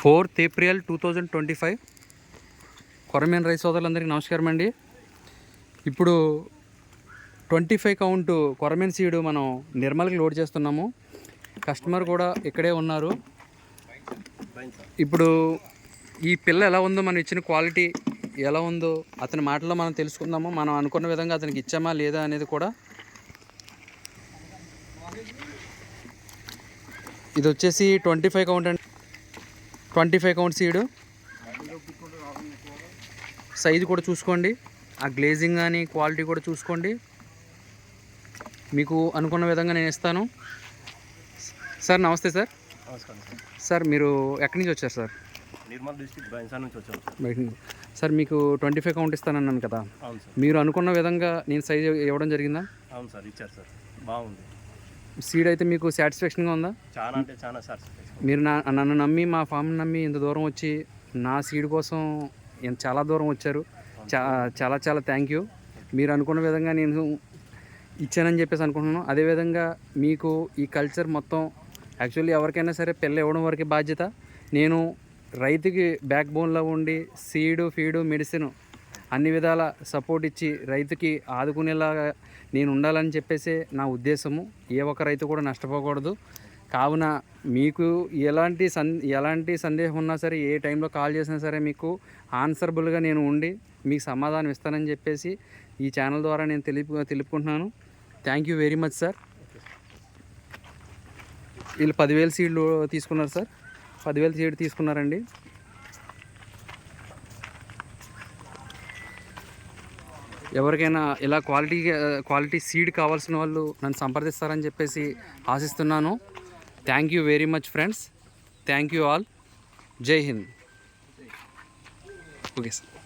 Fourth April two thousand twenty five. కొరమేన్ rice సోదరులందరికీ నమస్కారం అండి. ఇప్పుడు ట్వంటీ ఫైవ్ కౌంట్ కొరమేన్ సీడ్ మనం నిర్మల్కి లోడ్ చేస్తున్నాము. కస్టమర్ కూడా ఇక్కడే ఉన్నారు. ఇప్పుడు ఈ పిల్ల ఎలా ఉందో మనం ఇచ్చిన క్వాలిటీ ఎలా ఉందో అతని మాటల్లో మనం తెలుసుకుందాము. మనం అనుకున్న విధంగా అతనికి ఇచ్చామా లేదా అనేది కూడా. ఇది వచ్చేసి ట్వంటీ ఫైవ్ కౌంట్ అండి. Twenty five count seed. Size కూడా చూసుకోండి. ఆ గ్లేజింగ్ కానీ క్వాలిటీ కూడా చూసుకోండి. మీకు అనుకున్న విధంగా నేను ఇస్తాను. సార్ నమస్తే సార్. సార్. మీరు ఎక్కడి నుంచి వచ్చారు సార్? నిర్మల్ బైన్సాన్ నుంచి వచ్చాం సార్. సార్ మీకు ట్వంటీ ఫైవ్ కౌంట్ ఇస్తానన్నాను కదా. మీరు అనుకున్న విధంగా నేను సైజు ఇవ్వడం జరిగిందా? అవును సార్ ఇచ్చారు సార్. బాగుంది. సీడ్ అయితే మీకు సాటిస్ఫాక్షన్గా ఉందా? చాలా అంటే చాలా సాటిస్ఫాక్షన్ మీరు నా నన్ను నమ్మి మా ఫామ్ నమ్మి ఇంత దూరం వచ్చి నా సీడ్ కోసం చాలా దూరం వచ్చారు. చా చాలా చాలా థ్యాంక్ యూ మీరు అనుకున్న విధంగా నేను ఇచ్చానని చెప్పేసి అనుకుంటున్నాను. అదేవిధంగా మీకు ఈ కల్చర్ మొత్తం యాక్చువల్లీ ఎవరికైనా సరే పిల్ల ఇవ్వడం వరకే బాధ్యత. నేను రైతుకి బ్యాక్ బోన్లో ఉండి సీడు ఫీడు మెడిసిన్ అన్ని విధాల సపోర్ట్ ఇచ్చి రైతుకి ఆదుకునేలాగా నేను ఉండాలని చెప్పేసి నా ఉద్దేశము. ఏ ఒక్క రైతు కూడా నష్టపోకూడదు. కావున మీకు ఎలాంటి సన్ ఎలాంటి సందేహం ఉన్నా సరే ఏ టైంలో కాల్ చేసినా సరే మీకు ఆన్సరబుల్గా నేను ఉండి మీకు సమాధానం ఇస్తానని చెప్పేసి ఈ ఛానల్ ద్వారా నేను తెలుపు తెలుపుకుంటున్నాను. Thank you very much sir వీళ్ళు పదివేలు సీడ్లు తీసుకున్నారు సార్ పదివేలు సీడ్ తీసుకున్నారండి. ఎవరికైనా ఇలా క్వాలిటీ క్వాలిటీ సీడ్ కావాల్సిన వాళ్ళు నన్ను సంప్రదిస్తారని చెప్పేసి ఆశిస్తున్నాను. Thank you very much friends thank you all Jai Hind okay sir